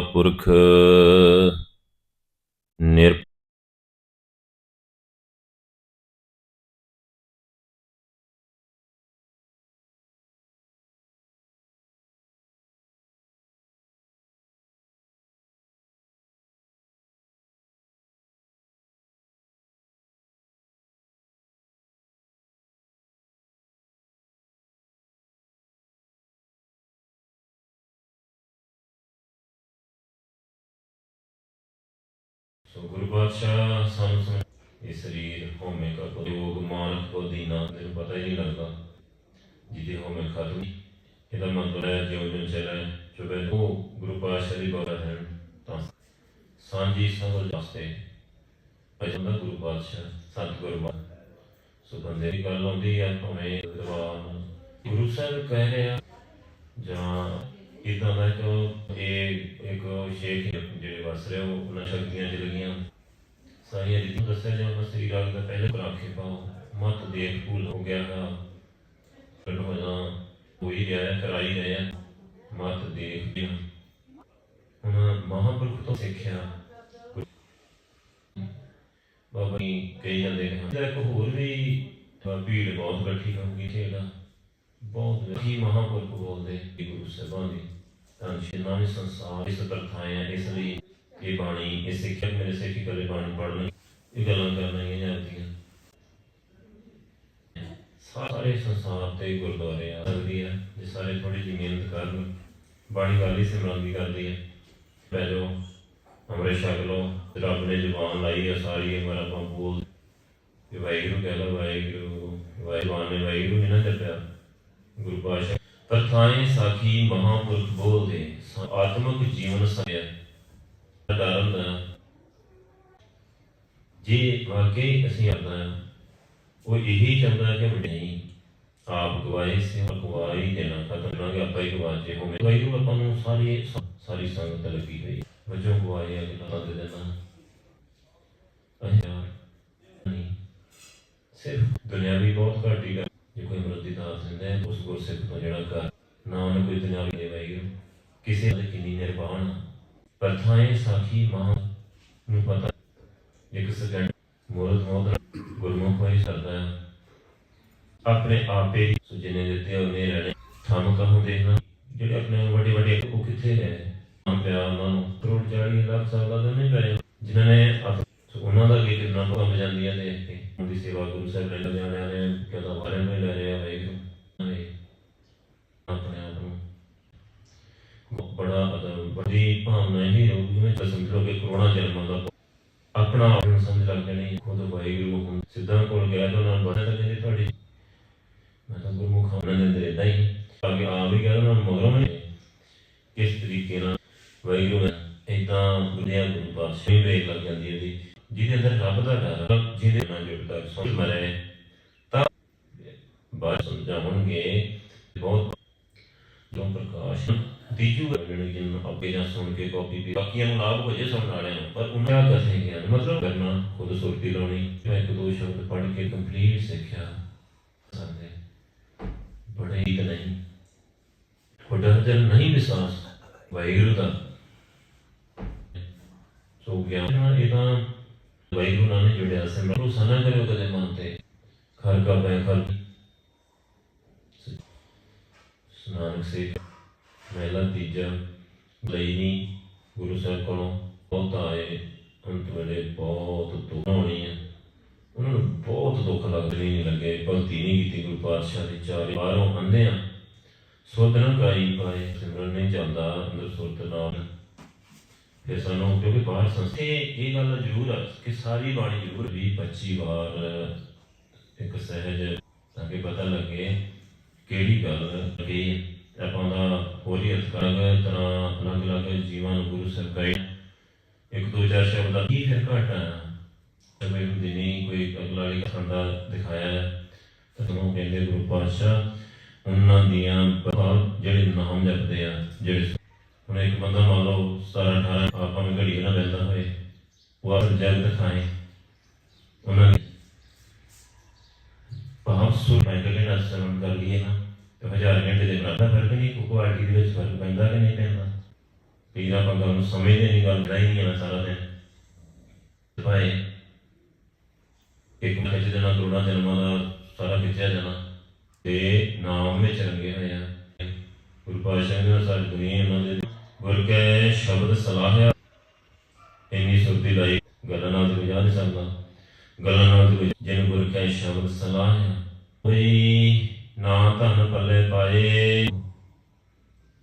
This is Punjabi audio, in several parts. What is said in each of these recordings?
ਪੁਰਖ ਨਿਰ ਸੋ ਗੁਰੂ ਪਾਤਸ਼ਾਹ ਸਾਨੂੰ ਇਹ ਸਰੀਰ ਹਉਮੈ ਕਾ ਯੋਗ ਮਾਨਕ ਕੋ ਦੀਨਾ ਮੈਨੂੰ ਪਤਾ ਹੀ ਨਹੀਂ ਲੱਗਦਾ। ਜਿਹਦੇ ਹਉਮੈ ਖਤਮ ਇਹਦਾ ਮਤਲਬ ਹੈ ਜਿਉਂ ਜਿਉਂ ਚਲੇ ਚੁਬੇ ਉਹ ਗੁਰੂ ਪਾਤਸ਼ਾਹ ਦੀ ਬੋਲਾ ਹੈ ਤਾਂ ਸਾਂਝੀ ਸਭਲ ਵਾਸਤੇ ਅਜੰਦਾ ਗੁਰੂ ਪਾਤਸ਼ਾਹ, ਸਤਿਗੁਰੂ ਬਾ ਸੋ ਬੰਦੇ ਦੀ ਗੱਲ ਆਉਂਦੀ ਹੈ ਭਾਵੇਂ ਦੀਵਾਨ ਗੁਰੂ ਸਾਹਿਬ ਕਹਿ ਰਿਹਾ, ਜਾਂ ਇਦਾਂ ਦਾ ਕਿ ਇਹ ਇੱਕ ਸ਼ੇਖ ਜਿਹੜੇ ਵਸ ਰਹੇ ਉਹ ਉਹਨਾਂ ਸ਼ਕਤੀਆਂ ਚ ਲੱਗੀਆਂ। ਸਾਰੀਆਂ ਜਿੱਦਾਂ ਦੱਸਿਆ ਜਾਂਦਾ ਸ੍ਰੀ ਰਾਗ ਦਾ ਪਹਿਲੇ ਪ੍ਰਾਖੇ ਪਾਓ। ਮਤ ਦੇਖ ਭੂਲ ਹੋ ਗਿਆ ਹੈ। ਪਿੰਡ ਹੋ ਜਾ ਰਿਹਾ ਹੈ, ਕਰਾਈ ਰਿਹਾ ਹੈ। ਮਤ ਦੇਖ ਗਿਆ ਹੁਣ ਮਹਾਂਪੁਰਖ ਤੋਂ ਸਿੱਖਿਆ। ਬਾਬਾ ਜੀ ਕਹੀ ਜਾਂਦੇ ਨੇ ਇੱਕ ਹੋਰ ਵੀ ਭੀੜ ਬਹੁਤ ਇਕੱਠੀ ਹੋਊਗੀ ਖੇਡਾ ਬਹੁਤ ਹੀ ਮਹਾਂਪੁਰਖ ਬੋਲਦੇ ਗੁਰੂ ਸਾਹਿਬਾਨ ਦੀ। ਤਾਂ ਸ਼ਿਨਾਮੀ ਸੰਸਾਰ ਇਸ ਪ੍ਰਥਾਵਾਂ ਇਸ ਲਈ ਇਹ ਬਾਣੀ, ਇਹ ਸਿੱਖਿਆ, ਮੇਰੇ ਸਿੱਖੀ ਕਰੇ ਬਾਣੀ ਪੜ੍ਹਨੀ, ਇਹ ਗੱਲਾਂ ਕਰਨਾ ਹੀ ਜਾਂਦੀਆਂ ਸਾਰੇ ਸੰਸਾਰ ਤੇ ਗੁਰਦੁਆਰੇ ਆ ਸਕਦੀ ਹੈ ਜੇ ਸਾਰੇ ਥੋੜੀ ਜਿਹੀ ਮਿਹਨਤ ਕਰਨ, ਬਾਣੀ ਵਾਲੀ ਸਿਮਰਨ ਵੀ ਕਰਦੀ ਹੈ ਬਹਿ ਜਾਓ, ਅੰਮ੍ਰਿਤ ਛਕ ਲਓ, ਰੱਬ ਨੇ ਜ਼ੁਬਾਨ ਲਾਈ ਆ ਸਾਰੀ ਉਮਰ ਆਪਾਂ ਬੋਲ ਵਾਹਿਗੁਰੂ ਕਹਿ ਲਓ, ਵਾਹਿਗੁਰੂ ਵਾਹਿਗੁਰੂ ਨੇ ਵਾਹਿਗੁਰੂ ਨਹੀਂ ਨਾ ਚੱਲਿਆ ਗੁਰੂ ਪਾਸ਼ਾ ਪ੍ਰਥਾਏ ਸਾਖੀ ਮਹਾਪੁਰਖ ਬੋਲਦੇ ਆਤਮਿਕ ਜੀਵਨ ਸਾਇਆ ਡਰਨ ਦਾ ਜੇ ਵਾਕਈ ਅਸੀਂ ਆਪਣਾ ਉਹ ਇਹੀ ਚਾਹੁੰਦਾ ਕਿ ਨਹੀਂ, ਆਪ ਗਵਾਏ ਸੇ ਗਵਾਈ ਦੇਣਾ ਖਤਮ ਕਰਾਂਗੇ, ਆਪਾਂ ਹੀ ਗਵਾਚੇ ਹੋਵੇਂ ਵਾਹਿਗੁਰੂ ਆਪਾਂ ਨੂੰ ਸਾਰੀ ਸਾਰੀ ਸੰਗਤ ਲੱਗੀ ਹੋਈ ਵਜੋਂ ਗਵਾਏ ਅਗਲਾ ਦੇ ਦੇਣਾ ਅਹਿਆ ਨਹੀਂ। ਸਿਰਫ ਦੁਨਿਆਵੀ ਬਹੁਤ ਘੱਟ ਹੀ ਜੇ ਕੋਈ ਮਰਦੀ ਦਾਸ ਦਿੰਦਾ ਹੈ, ਉਸ ਗੁਰਸਿੱਖ ਤੋਂ ਜਿਹੜਾ ਘਰ ਨਾ ਕੋਈ ਦੁਨਿਆਵੀ ਦੇ ਵਾਹਿਗੁਰੂ। ਕਿਸੇ ਦੇ ਕਿੰਨੀ ਨਿਰਵਾਣ ਪਰਥਾਏ ਸਾਖੀ ਮਹਾਂ ਨੂੰ ਪਤਾ ਇੱਕ ਸਕਿੰਡ ਮੋਰਤ ਮੋਦ ਗੁਰਮੁਖ ਹੋਈ ਸਰਦਾ ਆਪਣੇ ਆਪੇ ਹੀ ਸੁਜਨੇ ਦਿੱਤੇ ਉਹਨੇ ਰਹਿਣੇ। ਥਮ ਕਹੋਂ ਦੇਖਣਾ ਜਿਹੜੇ ਆਪਣੇ ਵੱਡੇ ਵੱਡੇ ਉਹ ਕਿੱਥੇ ਗਏ? ਹਮ ਪਿਆ ਉਹਨਾਂ ਨੂੰ ਕਰੋੜ 40 ਲੱਖ ਸਾਲਾਂ ਦੇ ਨਹੀਂ ਪਏ ਜਿਨ੍ਹਾਂ ਨੇ ਉਹਨਾਂ ਦਾ ਕੀ ਕਿੰਨਾ ਕੰਮ ਜਾਂਦੀਆਂ ਦੇਖ ਕੇ ਉਹਦੀ ਸੇਵਾ ਗੁਰੂ ਸਾਹਿਬ ਨੇ ਜਾਣਿਆ ਨੇ ਕਦਾ ਵਾਰੇ ਨੂੰ ਲੈ ਰਿਹਾ ਵਾਹਿਗੁਰੂ ਨੇ ਆਪਣੇ ਆਪ ਨੂੰ ਬੜਾ ਅਦਬ ਭਾਵਨਾ ਹੀ ਹੋਊਗੀ ਜਿਵੇਂ ਸਮਝ ਲਓ ਕਿ ਕਰੋਨਾ ਜਨਮਾਂ ਦਾ ਆਪਣਾ ਆਪ ਸਮਝ ਲੱਗ ਜਾਣੀ ਖੁਦ ਵਾਹਿਗੁਰੂ ਹੁਣ ਸਿੱਧਾ ਕੋਲ ਗਿਆ ਤਾਂ ਉਹਨਾਂ ਬਣਾ ਤਾਂ ਕਹਿੰਦੇ ਤੁਹਾਡੀ ਮੈਂ ਤਾਂ ਗੁਰਮੁਖ ਉਹਨਾਂ ਦੇ ਇਦਾਂ ਹੀ। ਅੱਗੇ ਆ ਵੀ ਗਿਆ ਉਹਨਾਂ ਮਗਰੋਂ ਵੀ ਕਿਸ ਤਰੀਕੇ ਨਾਲ ਵਾਹਿਗੁਰੂ ਇਦਾਂ ਦੁਨੀਆ ਗੁਰੂ ਪਾਤਸ਼ਾਹ ਹੀ ਵੇਖ ਲੱਗ ਜਾਂਦੀ ਹੈ ਜੀ। ਜਿਹਦੇ ਅੰਦਰ ਰੱਬ ਦਾ ਡਰ ਜਿਹਦੇ ਨਾਲ ਜੁੜਦਾ ਸਮਝ ਮਰੇ ਤਾਂ ਬਾਤ ਸਮਝਾਉਣਗੇ, ਬਹੁਤ ਜੋ ਪ੍ਰਕਾਸ਼ ਤੀਜੂ ਗਣ ਜਿਨ ਅੱਗੇ ਜਾਂ ਸੁਣ ਕੇ ਕਾਪੀ ਵੀ ਬਾਕੀਆਂ ਨੂੰ ਲਾਭ ਹੋ ਜੇ ਸੁਣਨ ਵਾਲਿਆਂ ਨੂੰ, ਪਰ ਉਹਨਾਂ ਦਾ ਕਸੇ ਗਿਆਨ ਮਤਲਬ ਕਰਨਾ, ਖੁਦ ਸੁਰਤੀ ਲਾਉਣੀ ਜੋ ਇੱਕ ਦੋ ਸ਼ਬਦ ਪੜ੍ਹ ਕੇ ਕੰਪਲੀਟ ਸਿੱਖਿਆ। ਸੰਦੇ ਬੜੇ ਹੀ ਨਹੀਂ। ਤੁਹਾਡਾ ਦਿਲ ਨਹੀਂ ਵਿਸ਼ਵਾਸ। ਵਾਹਿਗੁਰੂ ਦਾ। ਸੋ ਗਿਆਨ ਇਹ ਤਾਂ ਵਾਹਿਗੁਰੂ ਨਾਲ ਨਹੀਂ ਜੁੜਿਆ। ਸਿਮਰਨ ਸਨਾ ਕਰਿਓ ਕਦੇ ਮਨ ਤੇ। ਖਰ ਕਾ ਬੈ ਖਰ ਸਨਾਨਕ ਸੇ ਮਹਿਲਾ ਤੀਜਾ ਲਈ ਗੁਰੂ ਸਾਹਿਬ ਕੋਲੋਂ ਬਹੁਤ ਆਏ, ਅੰਤ ਵੇਲੇ ਬਹੁਤ ਦੁੱਖ ਹੋਣੀ ਹੈ ਉਹਨਾਂ ਨੂੰ ਬਹੁਤ ਦੁੱਖ ਲੱਗਦੇ ਨਹੀਂ ਲੱਗੇ, ਭਗਤੀ ਨਹੀਂ ਕੀਤੀ ਗੁਰੂ ਪਾਤਸ਼ਾਹ ਦੀ, ਚਾਰੇ ਬਾਹਰੋਂ ਆਂਦੇ ਆ। ਸੁਰਤ ਗਾਈ ਪਾਏ, ਸਿਮਰਨ ਨਹੀਂ ਚੱਲਦਾ ਅੰਦਰ ਸੁਰਤ ਨਾਲ। ਫਿਰ ਸਾਨੂੰ, ਕਿਉਂਕਿ ਬਾਹਰ ਸੰਸਥੇ, ਇਹ ਗੱਲ ਜ਼ਰੂਰ ਆ ਕਿ ਸਾਰੀ ਬਾਣੀ ਜ਼ਰੂਰ 20 25 ਵਾਰ ਇੱਕ ਸਹਿਜ ਤਾਂ ਕਿ ਪਤਾ ਲੱਗੇ ਕਿਹੜੀ ਗੱਲ ਕਿ ਆਪਾਂ ਦਾ ਹੋਲੀ ਅਰਥ ਤਰ੍ਹਾਂ ਅਲੱਗ ਅਲੱਗ ਜੀਵਾਂ ਨੂੰ ਗੁਰੂ ਸਾਹਿਬ ਇੱਕ ਦੋ ਚਾਰ ਸ਼ਬਦ ਦਾ ਕੀ ਫਿਰ ਘਟ ਆ ਤੇ ਦਿਨੀ ਕੋਈ ਅਗਲਾ ਵਾਲੀ ਖੰਡਾ ਦਿਖਾਇਆ ਹੈ। ਕਹਿੰਦੇ ਗੁਰੂ ਪਾਤਸ਼ਾਹ, ਉਹਨਾਂ ਦੀਆਂ ਜਿਹੜੇ ਨਾਮ ਜਪਦੇ ਆ, ਜਿਹੜੇ ਹੁਣ ਇੱਕ ਬੰਦਾ ਮੰਨ ਲਓ 17 18 ਆਪਾਂ ਨੂੰ ਘੜੀ ਨਾ ਮਿਲਦਾ ਹੋਏ, ਉਹ ਆਪ ਜਗ ਦਿਖਾਏ। ਉਹਨਾਂ ਭਾਵ ਸੁਰ ਮੈਂ ਕਹਿੰਦਾ ਨਾ ਸਰਵਣ ਕਰ ਲਈਏ ਨਾ, ਤੇ ਹਜ਼ਾਰ ਘੰਟੇ ਦੇ ਬਰਾਬਰ ਫ਼ਰਕ ਨਹੀਂ ਕੋਈ ਕੁਆਲਿਟੀ ਦੇ ਵਿੱਚ ਫ਼ਰਕ ਪੈਂਦਾ ਕਿ ਨਹੀਂ ਪੈਂਦਾ? ਪੀਰ ਆਪਾਂ ਨੂੰ ਸਮਝਦੇ ਨਹੀਂ, ਗੱਲ ਦਾ ਨਹੀਂ ਆਣਾ ਸਾਰਾ ਦਿਨ। ਭਾਈ, ਇੱਕ ਖਿੱਚ ਦੇਣਾ ਕਰੋੜਾਂ ਜਨਮਾਂ ਦਾ ਸਾਰਾ ਖਿੱਚਿਆ ਜਾਣਾ, ਤੇ ਨਾਮ ਵਿੱਚ ਰੰਗੇ ਹੋਏ ਆ। ਗੁਰੂ ਪਾਤਸ਼ਾਹ ਨੇ ਸਾਡੀ ਦੁਨੀਆ ਉਹਨਾਂ ਦੇ ਗੁਰ ਸ਼ਬਦ ਸਲਾਹਿਆ ਇੰਨੀ ਸੁਰਤੀ ਲਾਈ, ਗੱਲਾਂ ਨਾਲ ਤੇ ਵਿਆਹ ਨਹੀਂ ਸਕਦਾ। ਗੱਲਾਂ ਨਾਲ ਤੇ ਸ਼ਬਦ ਸਲਾਹ। ਕੋਈ ਨਾ ਧਨ ਪੱਲੇ ਪਾਏ।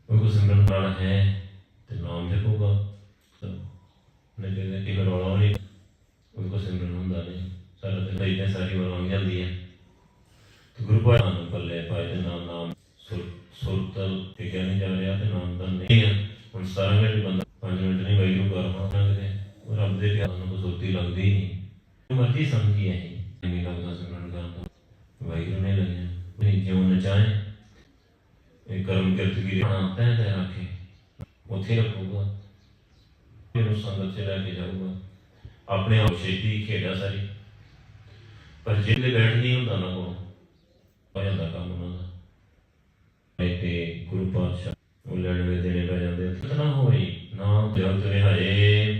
ਉਹ ਕੋ ਸਿਮਰਨ ਨਾਲ ਹੈ ਤੇ ਨਾਮ ਜਪੂਗਾ ਨੇ ਕਹਿੰਦੇ ਕਿ ਰੌਲਾ ਨਹੀਂ। ਉਹ ਕੋ ਸਿਮਰਨ ਹੁੰਦਾ ਨਹੀਂ। ਸਾਰਾ ਦਿਨ ਇਦਾਂ ਸਾਰੀ ਉਮਰ ਜਾਂਦੀ ਹੈ ਤੇ ਗੁਰੂ ਪਾਤਸ਼ਾਹ ਨੂੰ ਪੱਲੇ ਪਾਏ ਤੇ ਨਾਮ ਨਾਮ ਸੁਰਤਲ ਤੇ ਕਹਿੰਦੇ ਜਾ ਰਿਹਾ ਤੇ ਨਾਮ ਦਾ ਨਹੀਂ ਹੈ। ਹੁਣ ਸਾਰਾ ਘੰਟੇ ਬੰਦਾ 5 ਮਿੰਟ ਨਹੀਂ ਵਈ ਕਰਵਾ ਸਕਦੇ ਉਹ ਰੱਬ ਦੇ ਪਿਆਰ ਨੂੰ ਸੁਰਤੀ ਲੱਗਦੀ ਹੀ ਨਹੀਂ ਮਰਜ਼ੀ ਸਮਝੀ ਹੈ ਨਹੀਂ ਲੱਗਦਾ ਸਿਮਰਨ ਕਰਨ ਦਾ ਵਾਹਿਗੁਰੂ ਨੇ ਲੱਗਿਆ ਨਹੀਂ ਜਿਉਂ ਨਚਾਏ ਇਹ ਕਰਮ ਤੈ ਤੈ ਰੱਖੇ ਉੱਥੇ ਰੱਖੂਗਾ ਫਿਰ ਉਸ ਸੰਗਤ ਚ ਲੈ ਕੇ ਜਾਊਗਾ ਆਪਣੇ ਆਪ ਛੇਤੀ ਖੇਡਾ ਸਾਰੀ ਪਰ ਜਿਹੜੇ ਬੈਠ ਨਹੀਂ ਹੁੰਦਾ ਨਾ ਕੋ ਹੋ ਜਾਂਦਾ ਕੰਮ ਉਹਨਾਂ ਦਾ ਤੇ ਗੁਰੂ ਪਾਤਸ਼ਾਹ ਉਹ ਲੜਵੇ ਦੇਣੇ ਪੈ ਜਾਂਦੇ ਇਤਨਾ ਹੋਈ ਨਾਮ ਜਲ ਤੇ ਰਿਹਾਏ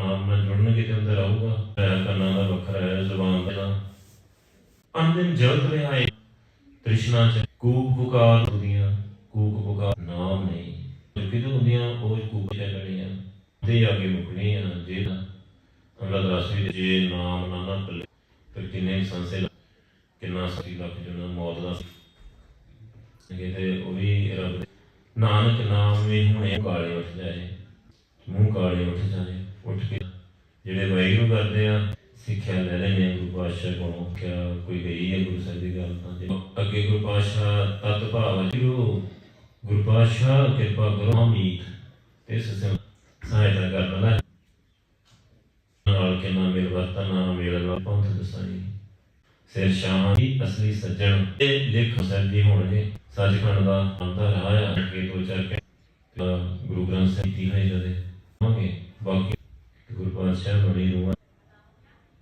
ਨਾਮ ਨਾਲ ਜੁੜਨਗੇ ਤੇ ਅੰਦਰ ਆਊਗਾ ਕੰਨਾਂ ਦਾ ਵੱਖਰਾ ਹੈ ਜ਼ੁਬਾਨ ਦਾ ਅੰਦਨ ਜਲ ਤੇ ਰਿਹਾਏ ਤ੍ਰਿਸ਼ਨਾ ਚ ਕੂਕ ਪੁਕਾਰ ਹੁੰਦੀਆਂ ਕੂਕ ਪੁਕਾਰ ਨਾਮ ਨਹੀਂ। ਕਿਤੇ ਹੁੰਦੀਆਂ ਉਹ ਕੂਕ ਚ ਤੇ ਆ ਕੇ ਮੁਕਣੀਆਂ ਜੇ ਨਾ ਅੰਗਦ ਰਾਸੀ ਦੇ ਜੇ ਨਾਮ ਨਾ ਨਾ ਪੱਲੇ ਫਿਰ ਕਿੰਨੇ ਸੰਸੇ ਕਿੰਨਾ ਸਤੀ ਲੱਖ ਜਨਾ ਮੌਤ ਦਾ ਇਹ ਉਹ ਵੀ ਰੱਬ ਨਾਨਕ ਨਾਮ ਵੀ ਹੁਣੇ ਕਾਲੇ ਉੱਠ ਜਾਏ, ਮੂੰਹ ਕਾਲੇ ਉੱਠ ਜਾਏ, ਉੱਠ ਕੇ ਜਿਹੜੇ ਵਾਹਿਗੁਰੂ ਕਰਦੇ ਆ ਸਿੱਖਿਆ ਲੈ ਲੈਣੇ ਗੁਰੂ ਪਾਤਸ਼ਾਹ ਕੋਲੋਂ। ਕਿਆ ਕੋਈ ਗਈ ਹੈ ਗੁਰੂ ਸਾਹਿਬ ਦੀ ਗੱਲ ਤਾਂ ਜੇ। ਅੱਗੇ ਗੁਰੂ ਪਾਤਸ਼ਾਹ ਤਤ ਭਾਵ ਜੀਰੋ ਗੁਰੂ ਪਾਤਸ਼ਾਹ ਕਿਰਪਾ ਕਰੋ ਅਮੀਤ ਤੇ ਸਸੇ ਸਹਾਇਤਾ ਕਰਨ ਦਾ ਨਾਲ ਕੇ ਨਾ ਮਿਲ ਵਰਤਨ ਨਾ ਮਿਲ ਲਾ ਪੰਥ ਦਸਾਈ। ਸਿਰ ਸ਼ਾਹਾਂ ਦੀ ਅਸਲੀ ਸੱਜਣ ਇਹ ਲਿਖ ਸਾਹਿਬ ਜੀ ਹੋਣਗੇ। ਸੱਚਖੰਡ ਦਾ ਅੰਦਰ ਆਇਆ ਕਿ। ਦੋ ਚਾਰ ਗੁਰੂ ਗ੍ਰੰਥ ਸਾਹਿਬ ਦੀ ਹੈ ਜਦੇ ਹੋਗੇ ਬਾਕੀ ਗੁਰੂ ਪਾਤਸ਼ਾਹ ਬੜੀ ਨੂੰ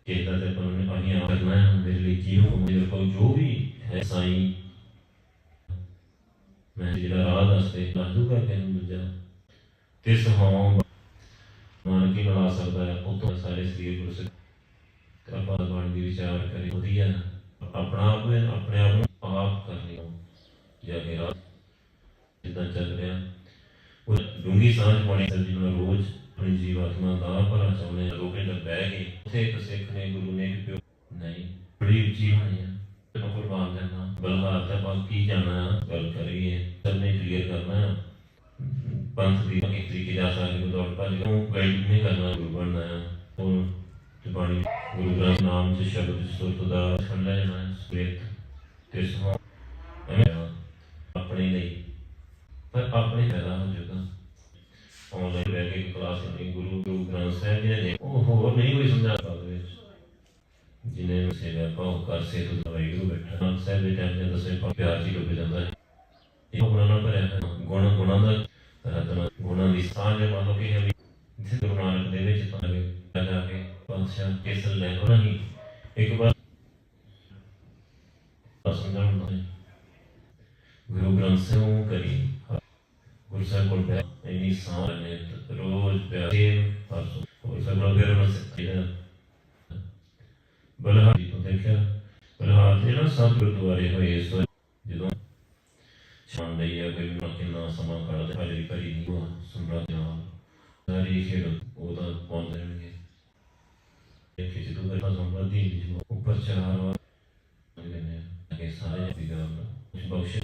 ਕਿਹਦਾ ਤੇ ਪਰ ਅਸੀਂ ਆ ਕਰਨਾ ਹੈ ਮੇਰੇ ਲਈ ਕੀ ਹੁਕਮ ਮੇਰੇ ਕੋਲ ਜੋ ਵੀ ਹੈ ਸਾਈਂ। ਮੈਂ ਜਿਹੜਾ ਰਾਹ ਦੱਸਦੇ ਦੱਸ ਦੂਗਾ ਕਿ ਨੂੰ ਦੂਜਾ। ਤੇ ਸੁਹਾਵਾਂ ਮਨ ਕੀ ਮਿਲਾ ਸਕਦਾ ਹੈ, ਉਹ ਸਾਰੇ ਸਰੀਰ ਗੁਰੂ ਸਿੱਖ। ਕਿਰਪਾ ਦੀ ਵਿਚਾਰ ਕਰੇ ਵਧੀਆ। ਆਪਣਾ ਆਪ ਨੇ, ਆਪਣੇ ਆਪ ਨੂੰ ਆਪ ਕਰਨੀ ਜਾਂ ਕਿ ਜਿੱਦਾਂ ਚੱਲ ਰਿਹਾ। ਉਹ ਡੂੰਗੀ ਸਾਂਝ ਪਾਣੀ ਸਰ ਜੀ ਨੂੰ ਰੋਜ਼ ਆਪਣੀ ਜੀਵਾਤਮਾ ਦਾ ਭਲਾ ਚਾਹੁੰਦੇ ਰੋਕੇ ਤੇ ਬਹਿ ਕੇ ਉੱਥੇ ਇੱਕ ਸਿੱਖ ਨੇ, ਗੁਰੂ ਨੇ ਕਿ ਪਿਓ। ਨਹੀਂ, ਬੜੀ ਉੱਚੀ ਹੋਣੀ ਆ। ਤੇ ਮੈਂ ਕੁਰਬਾਨ ਦੇਣਾ ਬਲਹਾਰ ਤਾਂ ਬਾਤ ਕੀ ਜਾਣਾ, ਗੱਲ ਕਰੀਏ, ਸਭ ਨੇ ਕਲੀਅਰ ਕਰਨਾ। ਹੈ। ਪੰਥ ਦੀ ਇੱਕ ਤਰੀਕੇ ਦਾ ਸਾਰੇ ਨੂੰ ਦੌੜ ਭੱਜ ਨੂੰ ਗਾਈਡ ਨਹੀਂ ਕਰਨਾ, ਗੁਰੂ ਬਣਨਾ ਹੈ ਉਹ ਤੇ ਬਾਣੀ ਗੁਰੂ ਗ੍ਰੰਥ ਨਾਮ ਚ ਸ਼ਬਦ ਸੁਰਤ ਦਾ ਖੰਡਾ ਜਾਣਾ ਹੈ ਸਵੇਤ ਤੇ ਸੁਹਾ ਐਵੇਂ ਆਪਣੇ ਲਈ। ਪਰ ਆਪਣੇ ਪੈਦਾ ਹੋ ਜਾਊਗਾ ਆਨਲਾਈਨ ਬੈਠ ਗੁਰੂ ਗੁਰੂ ਗ੍ਰੰਥ ਸਾਹਿਬ ਜੀ ਨੇ। ਉਹ ਹੋਰ ਨਹੀਂ ਕੋਈ ਸਮਝਾ ਸਕਦਾ ਵਿੱਚ। ਜਿਨੇ ਸੇਵਾ ਭਾਉ ਕਰ ਸੇ ਤੋਂ ਵਾਹਿਗੁਰੂ ਬੈਠਾ। ਨਾਮ ਸਾਹਿਬ ਦੇ ਟਾਈਮ ਦੇ ਦਸੇ ਪਿਆਰ ਜੀ ਡੁੱਬ ਜਾਂਦਾ ਹੈ ਇਹ ਗੁਣਾਂ ਨਾਲ ਭਰਿਆ ਹੈ ਗੁਣ ਗੁਣਾਂ ਦਾ ਰਤਨ, ਗੁਣਾਂ ਦੀ ਸਾਂਝ ਮੰਨ ਲਓ ਕਿ ਹੈ ਜਿਸ ਗੁਰੂ ਨਾਨਕ ਦੇ ਵਿੱਚ ਤਾਂ ਜਾ ਕੇ ਪਾਤਸ਼ਾਹ ਕੇਸਰ ਲੈ ਹੋ। ਨਹੀਂ ਇੱਕ ਵਾਰ ਸਮਝਾਉਣਾ ਗੁਰੂ ਗ੍ਰੰਥ ਸਾਹਿਬ ਕਰੀ ਗੁਰੂ ਸਾਹਿਬ ਕੋਲ ਪਿਆ। ਇੰਨੀ ਸਾਂ ਨੇ ਰੋਜ਼ ਪਿਆ ਸੇਵ ਪਰਸੋਂ। ਗੁਰੂ ਸਾਹਿਬ ਨਾਲ ਫਿਰ ਉਹਨਾਂ ਸਿੱਖਿਆ ਬਲਹਾਰੀ ਤੋਂ ਦੇਖਿਆ। ਬਲਹਾਰ ਦੇ ਨਾ ਸਭ ਗੁਰਦੁਆਰੇ ਹੋਏ ਇਸ ਵਾਰ। ਜਦੋਂ ਸ਼ਾਮ ਲਈ ਹੈ ਕੋਈ ਨਾ ਕਿੰਨਾ ਸਮਾਂ ਕੱਢਦੇ ਹਾਜ਼ਰੀ ਭਰੀ ਨਹੀਂ ਉਹ ਸਮਰਾਟ ਨਾਲ ਸਾਰੀ ਖੇਡ ਉਹਦਾ ਪਾਉਂਦੇ ਰਹਿਣਗੇ। ਇਹ ਕਿ ਜਦੋਂ ਦਾ ਸੰਵਾਦੀ ਜੀ ਉੱਪਰ ਚਾਰ ਵਾਰ ਕਹਿੰਦੇ ਨੇ ਕਿ ਸਾਰੇ ਦੀ ਗੱਲ ਕੁਝ ਬਖਸ਼